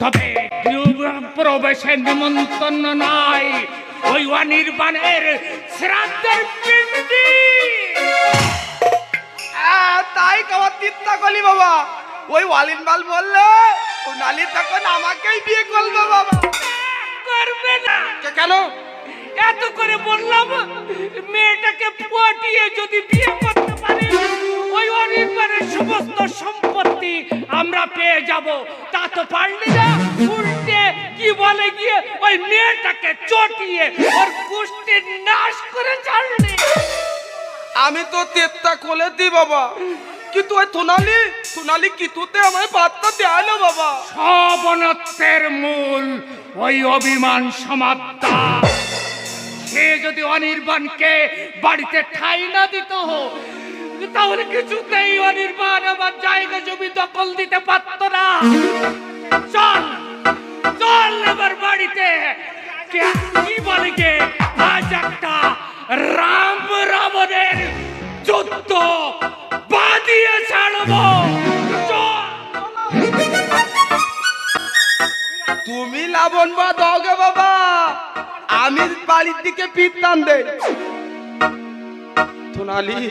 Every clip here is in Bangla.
তবে প্রবেশের নিমন্ত্রণ নাই। ওই অনির্বাণের শ্রাদ্ধের পিণ্ডি তাই খাবার চিন্তা করলি বাবা। ওই ওয়ালিন বাল বললে সোনালি তখন আমাকেই বিয়ে করবে বাবা। করবে না। কে- কেন? এত করে বললাম মেয়েটাকে পটিয়ে যদি বিয়ে করতে পারি ওই অনির্বাণের সমস্ত সম্পত্তি আমরা পেয়ে যাব। তা তো পারলি না। উল্টে কি বলে গিয়ে ওই মেয়েটাকে চটিয়ে ওর গোষ্ঠীর নাশ করে ছাড়লি? আমি তো তেত্তা কোলে দি বাবা। কিন্তু ওই সোনালি সোনালি কিতুতে আমার পাত্তা দেয় না বাবা। সব অনর্থের মূল ওই অভিমান সমাপ্তা। সে যদি অনির্বাণকে বাড়িতে ঠাই না দিত তাহলে কিছুতেই অনির্বাণ আমার জায়গা জমি দখল দিতে পারত না। চল চল এবার বাড়িতে। কে- বলে কে? আজ একটা রাম রাবণের যুদ্ধ বাদিয়ে ছাড়বো। তুমি লাবণ বা দগে বাবা, আমি বাড়ির দিকে পিতান দে সোনালি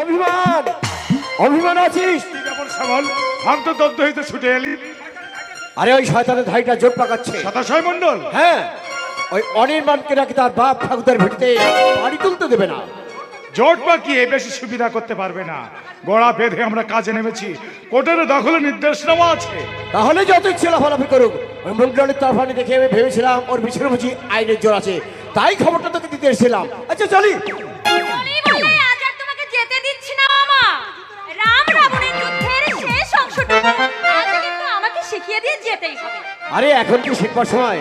অভিমান অভিমান আছিস? তো হইতে ছুটে এলি। আরে ওই শয়তানের ধাইটা জোর পাকাচ্ছে। সদাশয় মন্ডল হ্যাঁ ওই অনির্বাণকে নাকি তার বাপ ঠাকুরদার ভিটিতে বাড়ি তুলতে দেবে না। জোট এই বেশি সুবিধা করতে পারবে না। গোড়া বেঁধে আমরা কাজে নেমেছি। কোর্টের দখলে নির্দেশনামা আছে। তাহলে যত ইচ্ছে লাফালাফি করুক ওই মন্ডলের তরফানি দেখে আমি ভেবেছিলাম ওর পিছনে বুঝি আইনের জোর আছে। তাই খবরটা তোকে দিতে এসেছিলাম। আচ্ছা চলি। আরে এখন কি শিখবার সময়?